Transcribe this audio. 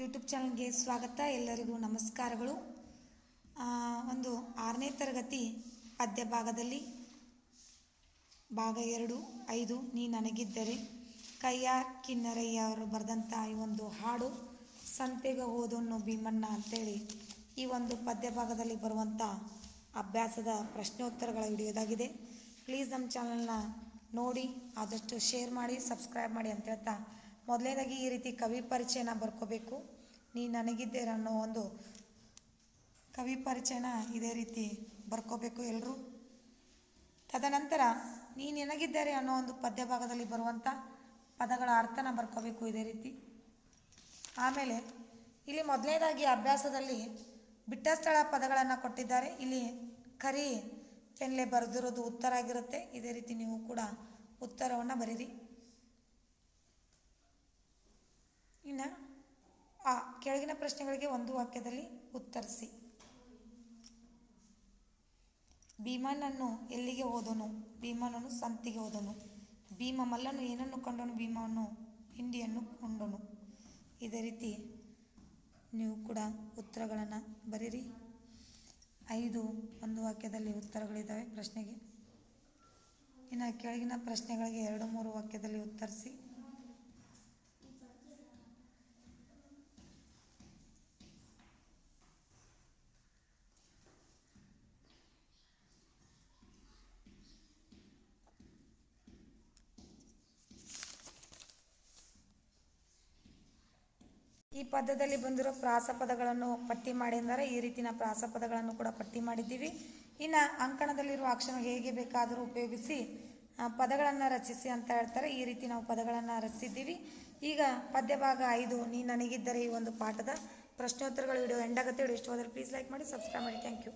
YouTube ಚಾನಲ್ಗೆ ಸ್ವಾಗತ. ಎಲ್ಲರಿಗೂ ನಮಸ್ಕಾರಗಳು. ಒಂದು ಆರನೇ ತರಗತಿ ಪದ್ಯ ಭಾಗದಲ್ಲಿ ಭಾಗ ಎರಡು, ಐದು, ನೀ ನನಗಿದ್ದರೆ. ಕೈಯಾರ್ ಕಿನ್ನರಯ್ಯ ಅವರು ಬರೆದಂಥ ಈ ಒಂದು ಹಾಡು, ಸಂತೆಗೆ ಹೋದನ್ನು ಭೀಮಣ್ಣ ಅಂತೇಳಿ ಈ ಒಂದು ಪದ್ಯ ಭಾಗದಲ್ಲಿ ಬರುವಂಥ ಅಭ್ಯಾಸದ ಪ್ರಶ್ನೋತ್ತರಗಳ ವಿಡಿಯೋದಾಗಿದೆ ಪ್ಲೀಸ್ ನಮ್ಮ ಚಾನಲ್ನ ನೋಡಿ, ಆದಷ್ಟು ಶೇರ್ ಮಾಡಿ, ಸಬ್ಸ್ಕ್ರೈಬ್ ಮಾಡಿ ಅಂತ ಹೇಳ್ತಾ ಮೊದಲನೇದಾಗಿ ಈ ರೀತಿ ಕವಿ ಪರಿಚಯನ ಬರ್ಕೋಬೇಕು. ನೀ ನನಗಿದ್ದೀರ ಅನ್ನೋ ಒಂದು ಕವಿ ಪರಿಚಯನ ಇದೇ ರೀತಿ ಬರ್ಕೋಬೇಕು ಎಲ್ಲರೂ ತದನಂತರ ನೀ ನಿನಗಿದ್ದಾರೆ ಅನ್ನೋ ಒಂದು ಪದ್ಯ ಭಾಗದಲ್ಲಿ ಬರುವಂಥ ಪದಗಳ ಅರ್ಥನ ಬರ್ಕೋಬೇಕು ಇದೇ ರೀತಿ. ಆಮೇಲೆ ಇಲ್ಲಿ ಮೊದಲನೇದಾಗಿ ಅಭ್ಯಾಸದಲ್ಲಿ ಬಿಟ್ಟ ಸ್ಥಳ ಪದಗಳನ್ನು ಕೊಟ್ಟಿದ್ದಾರೆ. ಇಲ್ಲಿ ಕರಿ ಪೆನ್ಲೆ ಬರೆದಿರೋದು ಉತ್ತರ ಆಗಿರುತ್ತೆ. ಇದೇ ರೀತಿ ನೀವು ಕೂಡ ಉತ್ತರವನ್ನು ಬರೀರಿ ಇನ್ನು ಆ, ಕೆಳಗಿನ ಪ್ರಶ್ನೆಗಳಿಗೆ ಒಂದು ವಾಕ್ಯದಲ್ಲಿ ಉತ್ತರಿಸಿ. ಭೀಮನನ್ನು ಎಲ್ಲಿಗೆ ಹೋದನು? ಭೀಮನನ್ನು ಸಂತಿಗೆ ಹೋದನು. ಭೀಮ ಮಲ್ಲನು ಏನನ್ನು ಕಂಡನು? ಭೀಮವನ್ನು ಹಿಂಡಿಯನ್ನು ಕೊಂಡನು. ಇದೇ ರೀತಿ ನೀವು ಕೂಡ ಉತ್ತರಗಳನ್ನು ಬರೀರಿ. ಐದು ಒಂದು ವಾಕ್ಯದಲ್ಲಿ ಉತ್ತರಗಳಿದ್ದಾವೆ ಪ್ರಶ್ನೆಗೆ. ಇನ್ನು ಕೆಳಗಿನ ಪ್ರಶ್ನೆಗಳಿಗೆ ಎರಡು ಮೂರು ವಾಕ್ಯದಲ್ಲಿ ಉತ್ತರಿಸಿ. ಈ ಪದ್ಯದಲ್ಲಿ ಬಂದಿರೋ ಪ್ರಾಸ ಪದಗಳನ್ನು ಪಟ್ಟಿ ಮಾಡಿ ಅಂದರೆ ಈ ರೀತಿನ ಪ್ರಾಸಪದಗಳನ್ನು ಕೂಡ ಪಟ್ಟಿ ಮಾಡಿದ್ದೀವಿ. ಇನ್ನು ಅಂಕಣದಲ್ಲಿರುವ ಅಕ್ಷರ ಹೇಗೆ ಬೇಕಾದರೂ ಉಪಯೋಗಿಸಿ ಪದಗಳನ್ನು ರಚಿಸಿ ಅಂತ ಹೇಳ್ತಾರೆ. ಈ ರೀತಿ ನಾವು ಪದಗಳನ್ನು ರಚಿಸಿದ್ದೀವಿ. ಈಗ ಪದ್ಯ ಭಾಗ ಐದು, ನೀ ನನಗಿದ್ದರೆ ಈ ಒಂದು ಪಾಠದ ಪ್ರಶ್ನೋತ್ತರಗಳು ವಿಡಿಯೋ ಎಂಡಾಗತ್ತೆ ವಿಡಿಯೋ ಇಷ್ಟವಾದರೆ ಪ್ಲೀಸ್ ಲೈಕ್ ಮಾಡಿ ಸಬ್ಸ್ಕ್ರೈಬ್ ಮಾಡಿ. Thank you